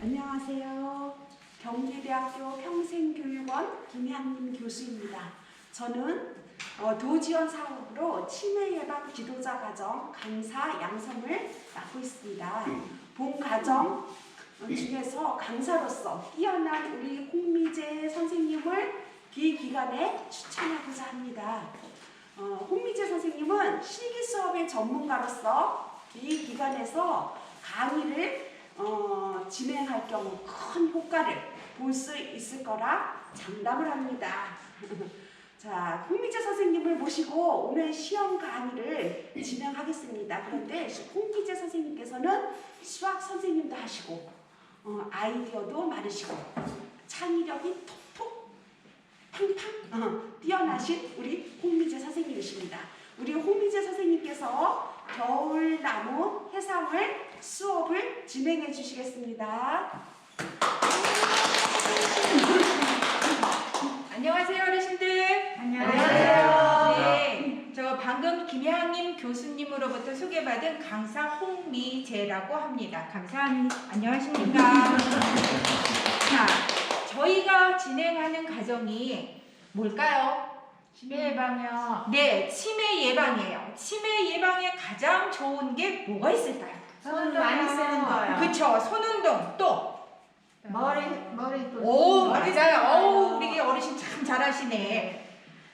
안녕하세요. 경례대학교 평생교육원 김향림 교수입니다. 저는 어, 도지원 사업으로 치매 예방 지도자 과정 강사 양성을 맡고 있습니다. 본 과정 중에서 강사로서 뛰어난 우리 홍미재 선생님을 이 기간에 추천하고자 합니다. 어, 홍미재 선생님은 실기 수업의 전문가로서 이 기관에서 강의를 어, 진행할 경우 큰 효과를 볼 수 있을 거라 장담을 합니다. 자, 홍미재 선생님을 모시고 오늘 시험 강의를 진행하겠습니다. 그런데 홍미재 선생님께서는 수학 선생님도 하시고 어, 아이디어도 많으시고 창의력이 톡톡 팡팡 어, 뛰어나신 우리 홍미재 선생님이십니다. 우리 홍미재 선생님께서 겨울나무 해상을 수업을 진행해 주시겠습니다. 안녕하세요, 어르신들. 안녕하세요. 네, 저 방금 김향림 교수님으로부터 소개받은 강사 홍미재라고 합니다. 감사합니다. 안녕하십니까? 자, 저희가 진행하는 과정이 뭘까요? 치매 예방요. 네, 치매 예방이에요. 치매 예방에 가장 좋은 게 뭐가 있을까요? 손 많이 쓰는 거요. 그쵸, 손운동 또. 머리 머리 또. 오 머리 맞아요. 어우. 우리 어르신 참 잘하시네.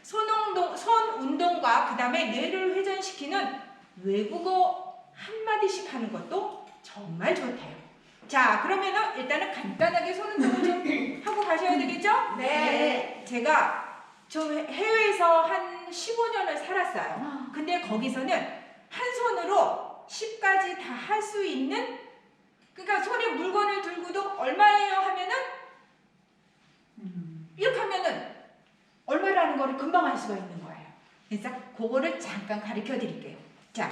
손운동 손 운동과 그다음에 뇌를 회전시키는 외국어 한 마디씩 하는 것도 정말 좋대요. 자 그러면은 일단은 간단하게 손 운동을 좀 하고 가셔야 되겠죠? 네. 제가 저 해외에서 한 15년을 살았어요. 근데 거기서는 한 손으로 10까지 다 할 수 있는 그러니까 손에 물건을 들고도 얼마예요 하면은 음. 이렇게 하면은 얼마라는 거를 금방 알 수가 있는 거예요. 그래서 그거를 잠깐 가르쳐 드릴게요. 자,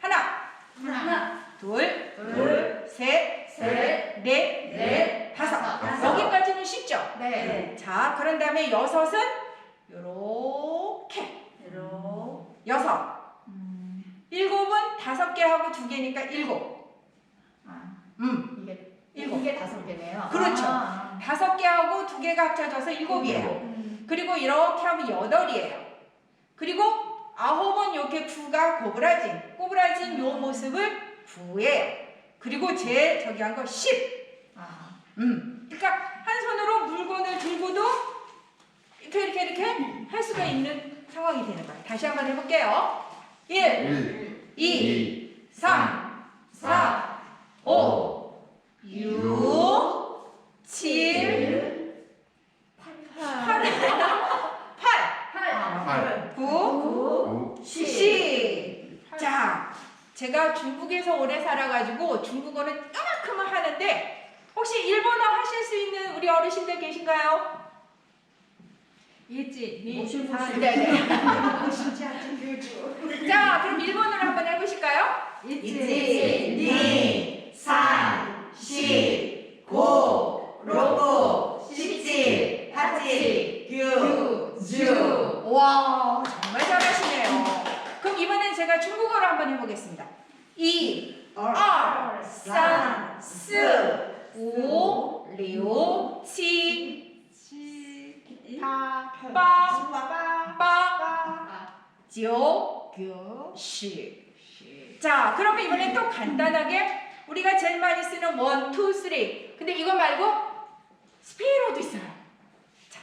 하나, 하나, 둘, 둘, 셋, 셋, 넷, 넷, 다섯. 다섯. 여기까지는 쉽죠? 네. 자, 그런 다음에 여섯은 요렇게 로. 여섯. 음. 일곱은 다섯 개 하고 두 개니까 일곱. 아, 음, 이게 일곱. 이게 다섯 개네요. 그렇죠. 아. 다섯 개 하고 두 개가 합쳐져서 일곱이에요. 음. 그리고 이렇게 하면 여덟이에요. 그리고 아홉은 이렇게 구가 고브라진, 꼬브라진 요 모습을 구예요. 그리고 제일 저기 한 거 십. 아. 음. 그러니까 한 손으로 물건을 들고도 이렇게 이렇게 이렇게 할 수가 있는 상황이 되는 거예요. 다시 한번 해볼게요. 1, 1, 2, 3, 4, 5, 6, 7, 8, 8, 팔. 9, 구. 10. 자, 제가 중국에서 오래 살아가지고 중국어는 요만큼은 하는데 혹시 일본어 하실 수 있는 우리 어르신들 계신가요? 이했지? 네. 아, 네네. 자, 그럼 일본어로 한번 해보실까요? 1, 2, 3, 4, 5, 6, 7, 8, 십지, 하지, 규, 주. 와, 정말 잘하시네요. 그럼 이번엔 제가 중국어로 한번 해보겠습니다. 이, 얼, 산, 스, 오, 리오, 치, 八八, 八八, 九, 十. 자, 그러면 이번엔 또 간단하게 우리가 제일 많이 쓰는 원, 투, 쓰리. 근데 이거 말고 스페인어도 있어요. 자,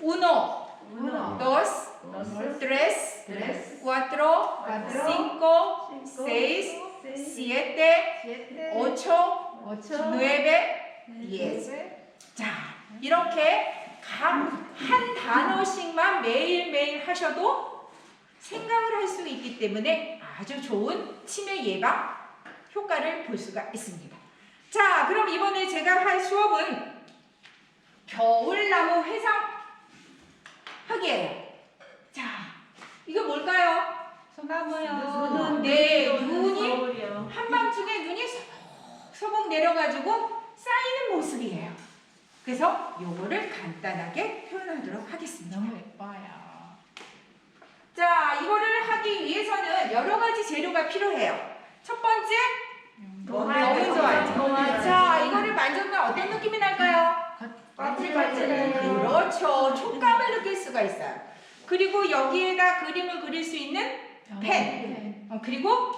uno, uno, dos, dos, tres, tres, cuatro, cuatro, cinco, cinco, seis, seis, siete, siete, ocho, ocho, nueve, diez. 자, 이렇게 각 한 단어씩만 매일매일 하셔도 생각을 할 수 있기 때문에 아주 좋은 치매 예방 효과를 볼 수가 있습니다. 자, 그럼 이번에 제가 할 수업은 겨울나무 회상 하기예요. 자, 이거 뭘까요? 소나무요. 네, 눈이 한밤중에 눈이 서벅서벅 내려가지고 쌓이는 모습이에요. 그래서 요거를 간단하게 표현하도록 하겠습니다. 너무 예뻐요. 자, 이거를 하기 위해서는 여러 가지 재료가 필요해요. 첫 번째, 너무 좋아요. 동아리. 자, 이거를 반질반질해요. 그렇죠. 촉감을 느낄 수가 있어요. 그리고 여기에다 그림을 그릴 수 있는 펜. 어, 그리고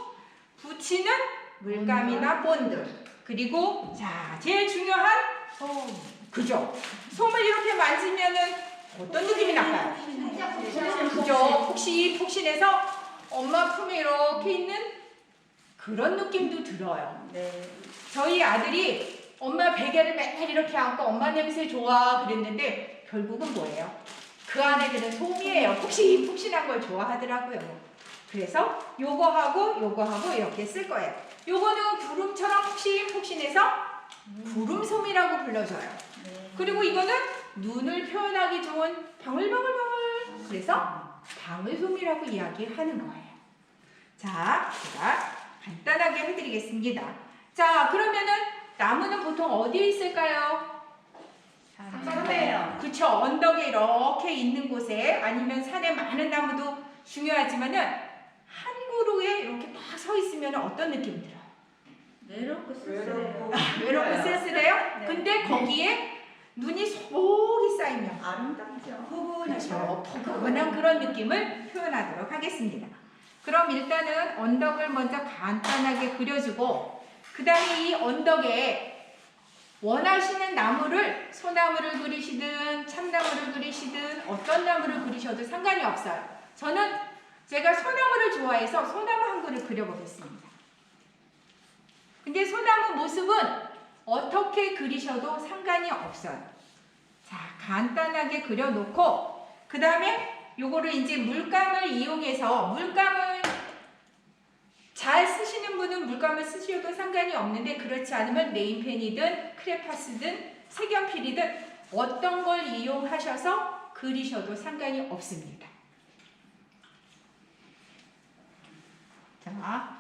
붙이는 물감이나 본드. 그리고 자 제일 중요한 그죠. 솜을 이렇게 만지면은 어떤 느낌이 날까요? 그죠. 푹신 푹신해서 엄마 품에 이렇게 있는 그런 느낌도 들어요. 저희 아들이 엄마 베개를 매일 이렇게 안고 엄마 냄새 좋아 그랬는데 결국은 뭐예요? 그 안에 드는 솜이에요. 푹신푹신한 걸 좋아하더라고요. 그래서 요거하고 요거하고 이렇게 쓸 거예요. 요거는 구름처럼 푹신푹신해서 구름솜이라고 불러줘요. 그리고 이거는 눈을 표현하기 좋은 방울방울방울 그래서 방울솜이라고 이야기하는 거예요. 자, 제가 간단하게 해드리겠습니다. 자, 그러면은 나무는 보통 어디에 있을까요? 선배요. 그쵸, 언덕에 이렇게 있는 곳에 아니면 산에 많은 나무도 중요하지만은 한 그루에 이렇게 딱 서 있으면 어떤 느낌이 들어요? 외롭고 쓸쓸해요. 외롭고 쓸쓸해요? 네. 근데 거기에 눈이 소복이 쌓이면 아름답죠. 그렇죠. 포근한 그런 느낌을 표현하도록 하겠습니다. 그럼 일단은 언덕을 먼저 간단하게 그려주고 그 다음에 이 언덕에 원하시는 나무를 소나무를 그리시든 참나무를 그리시든 어떤 나무를 그리셔도 상관이 없어요. 저는 제가 소나무를 좋아해서 소나무 한 그루 그려보겠습니다. 근데 소나무 모습은 어떻게 그리셔도 상관이 없어요. 자, 간단하게 그려놓고 그 다음에 요거를 이제 물감을 이용해서 물감을 잘 쓰시는 분은 물감을 쓰셔도 상관이 없는데 그렇지 않으면 네임펜이든 크레파스든 색연필이든 어떤 걸 이용하셔서 그리셔도 상관이 없습니다. 자,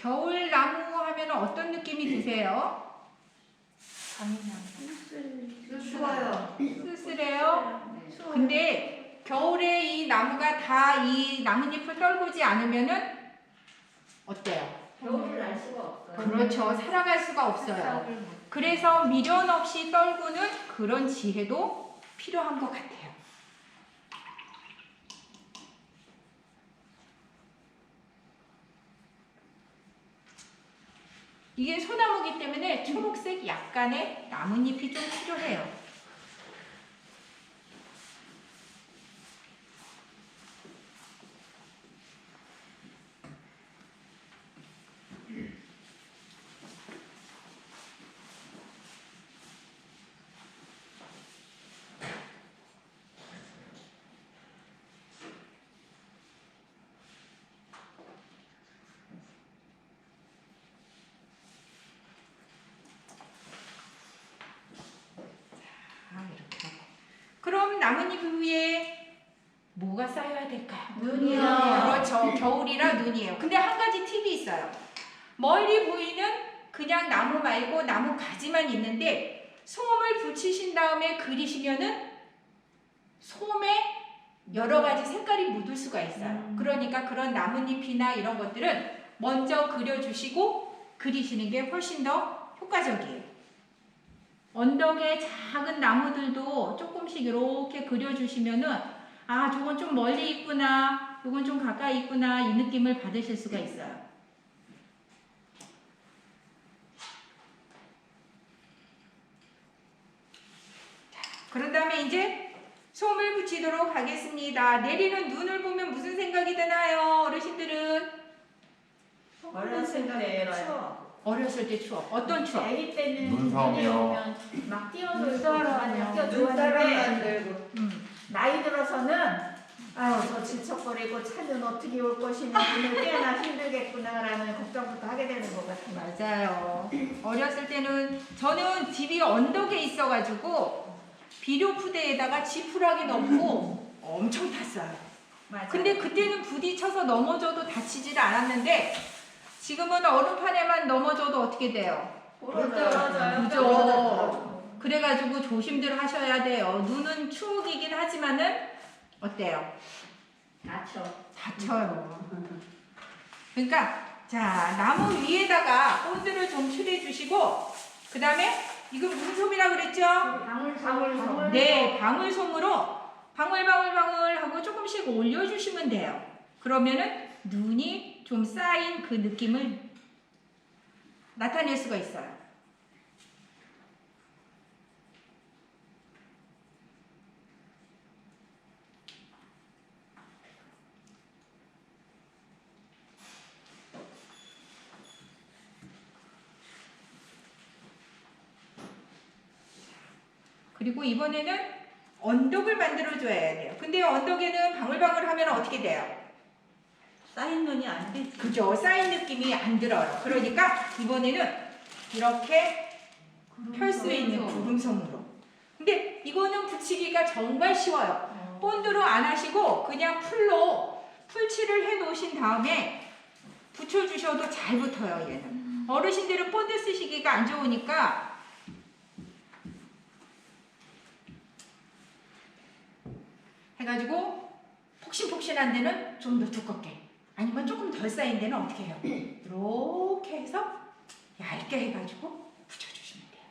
겨울 나무 하면 어떤 느낌이 드세요? 추워요. 쓸쓸해요? 근데 겨울에 이 나무가 다 이 나뭇잎을 떨구지 않으면은 어때요? 겨울을 알 수가 없어요. 그렇죠. 살아갈 수가 없어요. 그래서 미련 없이 떨구는 그런 지혜도 필요한 것 같아요. 이게 소나무기 때문에 초록색 약간의 나뭇잎이 좀 필요해요. 아, 이렇게 하고. 그럼 나뭇잎 위에 뭐가 쌓여야 될까요? 눈이요. 그렇죠. 겨울이라 눈이에요. 근데 한 가지 팁이 있어요. 멀리 보이는 그냥 나무 말고 나무 가지만 있는데 솜을 붙이신 다음에 그리시면은 솜에 여러 가지 색깔이 묻을 수가 있어요. 그러니까 그런 나뭇잎이나 이런 것들은 먼저 그려주시고 그리시는 게 훨씬 더 효과적이에요. 언덕에 작은 나무들도 조금씩 이렇게 그려주시면은 아, 저건 좀 멀리 있구나, 이건 좀 가까이 있구나 이 느낌을 받으실 수가 있어요. 자, 그런 다음에 이제 솜을 붙이도록 하겠습니다. 내리는 눈을 보면 무슨 생각이 드나요, 어르신들은? 어렸을 때 추워. 어 렸을 때 추억. 어떤 추억? 아기 때는 눈썹이요. 눈이 오면 막 뛰어놀고 눈사람이요. 뛰어 눈사람 좋아하는데 만들고. 음. 나이 들어서는 아유 저 질척거리고 차는 어떻게 올 것이니 오늘 꽤나 힘들겠구나라는 걱정부터 하게 되는 것 같아요. 맞아요. 어렸을 때는 저는 집이 언덕에 있어가지고 비료 푸대에다가 지푸라기 넣고 엄청 탔어요. 맞아. 근데 그때는 부딪혀서 넘어져도 다치질 않았는데 지금은 얼음판에만 넘어져도 어떻게 돼요? 부러져요. 그죠. 그래가지고 조심들 하셔야 돼요. 눈은 추억이긴 하지만은 어때요? 다쳐. 다쳐요. 그러니까 자 나무 위에다가 본드를 좀 칠해 주시고 그 다음에 이거 무슨 솜이라 그랬죠? 방울 방울. 네 방울솜으로 방울 방울 방울 하고 조금씩 올려주시면 돼요. 그러면은 눈이 좀 쌓인 그 느낌을 나타낼 수가 있어요. 그리고 이번에는 언덕을 만들어 줘야 돼요. 근데 언덕에는 방울방울 하면 어떻게 돼요? 쌓인 눈이 안 되지. 그죠? 쌓인 느낌이 안 들어요. 그러니까 이번에는 이렇게 펼 수 있는 구름성으로. 근데 이거는 붙이기가 정말 쉬워요. 본드로 안 하시고 그냥 풀로 풀칠을 해 놓으신 다음에 붙여주셔도 잘 붙어요, 얘는. 어르신들은 본드 쓰시기가 안 좋으니까 해가지고 폭신폭신한 데는 좀 더 두껍게 아니면 조금 덜 쌓인 데는 어떻게 해요? 이렇게 해서 얇게 해가지고 붙여주시면 돼요.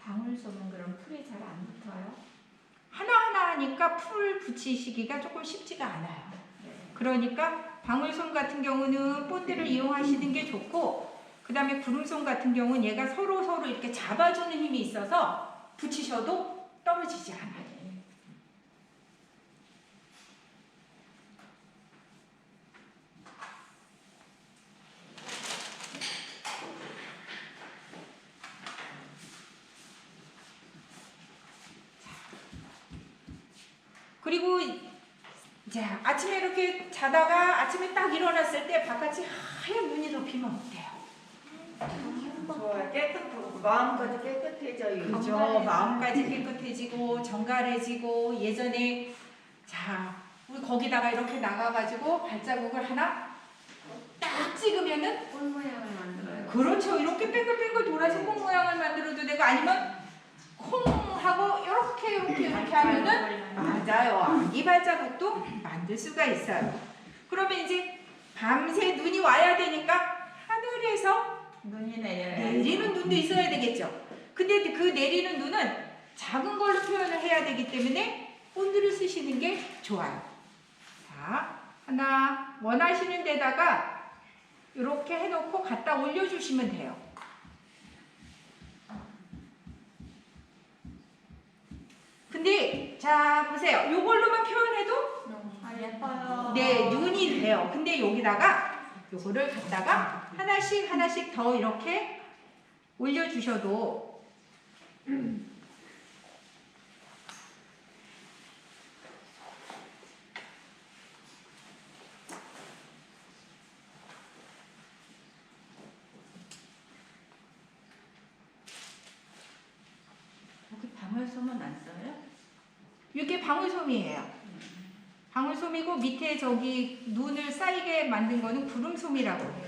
방울솜은 그럼 풀이 잘 안 붙어요? 하나하나 하니까 풀 붙이시기가 조금 쉽지가 않아요. 그러니까 방울솜 같은 경우는 본드를 이용하시는 게 좋고 그 다음에 구름솜 같은 경우는 얘가 서로 서로 이렇게 잡아주는 힘이 있어서 붙이셔도 떨어지지 않아요. 그리고 자 아침에 이렇게 자다가 아침에 딱 일어났을 때 바깥이 하얀 눈이 덮이면. 깨끗하고 마음까지 깨끗해져요. 그죠 마음까지 깨끗해지고 정갈해지고 예전에 자 우리 거기다가 이렇게 나가가지고 발자국을 하나 딱 찍으면은 꽃 모양을 만들어요. 그렇죠 이렇게 뺑글뺑글 돌아서 콩 모양을 만들어도 되고 아니면 콩하고 이렇게 이렇게 이렇게 하면은 맞아요. 아기 발자국도 만들 수가 있어요. 그러면 이제 밤새 눈이 와야 되니까 하늘에서 눈이 내려요. 내리는 눈도 있어야 되겠죠. 근데 그 내리는 눈은 작은 걸로 표현을 해야 되기 때문에 본드를 쓰시는 게 좋아요. 자, 하나 원하시는 데다가 이렇게 해놓고 갖다 올려주시면 돼요. 근데 자 보세요. 요걸로만 표현해도 아 예뻐요. 네, 눈이 돼요. 근데 여기다가 요거를 갖다가 하나씩 하나씩 더 이렇게 올려주셔도 여기 방울솜은 안 써요? 이게 방울솜이에요. 방울솜이고 밑에 저기 눈을 쌓이게 만든 거는 구름솜이라고 해요.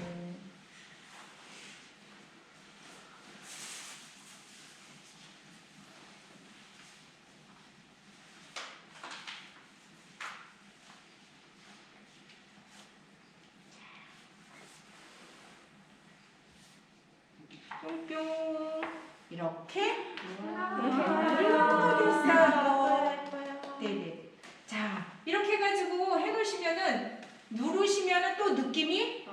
뿅뿅 이렇게 이렇게 됐어요. 네네. 해놓으시면은 누르시면은 또 느낌이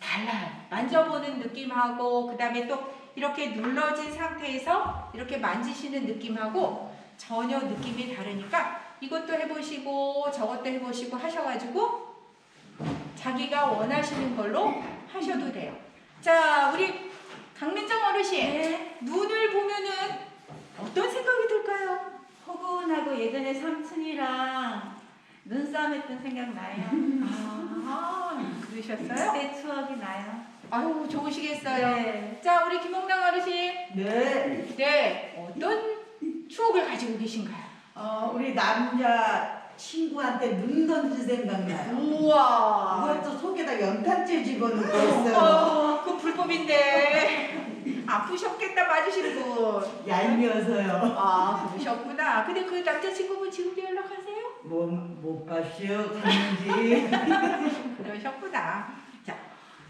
달라요. 만져보는 느낌하고 그 다음에 또 이렇게 눌러진 상태에서 이렇게 만지시는 느낌하고 전혀 느낌이 다르니까 이것도 해보시고 저것도 해보시고 하셔가지고 자기가 원하시는 걸로 하셔도 돼요. 자, 우리 강민정 어르신 눈을 보면은 어떤 생각이 들까요? 포근하고 예전에 삼촌이랑 눈싸움 했던 생각 나요. 아, 들으셨어요? 그때 추억이 나요. 아유 좋으시겠어요. 네. 자 우리 김홍당 어르신, 네. 네 어떤 추억을 가지고 계신가요? 어, 우리 남자 친구한테 눈 던진 생각나요. 우와. 그것도 속에다 연탄재 집어넣고 있어요. 어, 그 불법인데 아프셨겠다 맞으신 분. 얄미워서요. 아 그러셨구나. 근데 그 남자친구분 지금도 연락하세요? 뭐, 못 봤어요. 갔는지. 그러셨구나. 자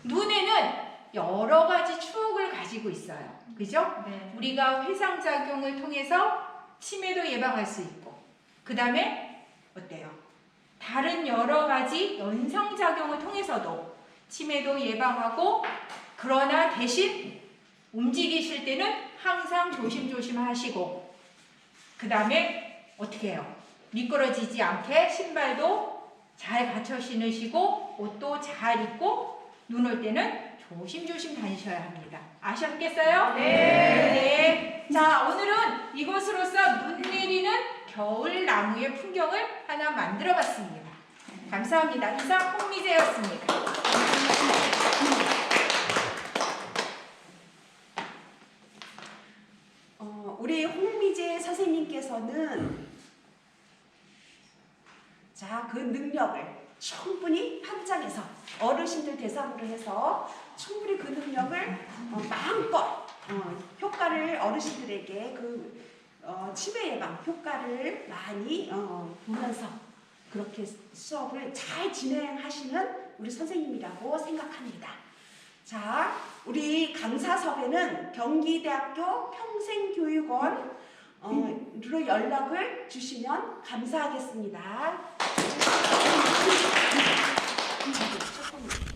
눈에는 여러 가지 추억을 가지고 있어요. 그죠? 네. 우리가 회상작용을 통해서 치매도 예방할 수 있고 그 다음에 어때요? 다른 여러 가지 연상작용을 통해서도 치매도 예방하고 그러나 대신 움직이실 때는 항상 조심조심 하시고 그 다음에 어떻게 해요? 미끄러지지 않게 신발도 잘 갖춰 신으시고 옷도 잘 입고 눈 올 때는 조심조심 다니셔야 합니다. 아셨겠어요? 네. 자, 오늘은 이것으로서 눈 내리는 겨울 나무의 풍경을 하나 만들어 봤습니다. 감사합니다. 이상 홍미재였습니다. 어, 우리 홍미재 선생님께서는 자, 그 능력을 충분히 현장에서 어르신들 대상으로 해서 충분히 그 능력을 어, 마음껏 어, 효과를 어르신들에게 그 어, 치매 예방 효과를 많이 어, 보면서 그렇게 수업을 잘 진행하시는 우리 선생님이라고 생각합니다. 자, 우리 강사석에는 경기대학교 평생교육원 어, 로 연락을 주시면 감사하겠습니다.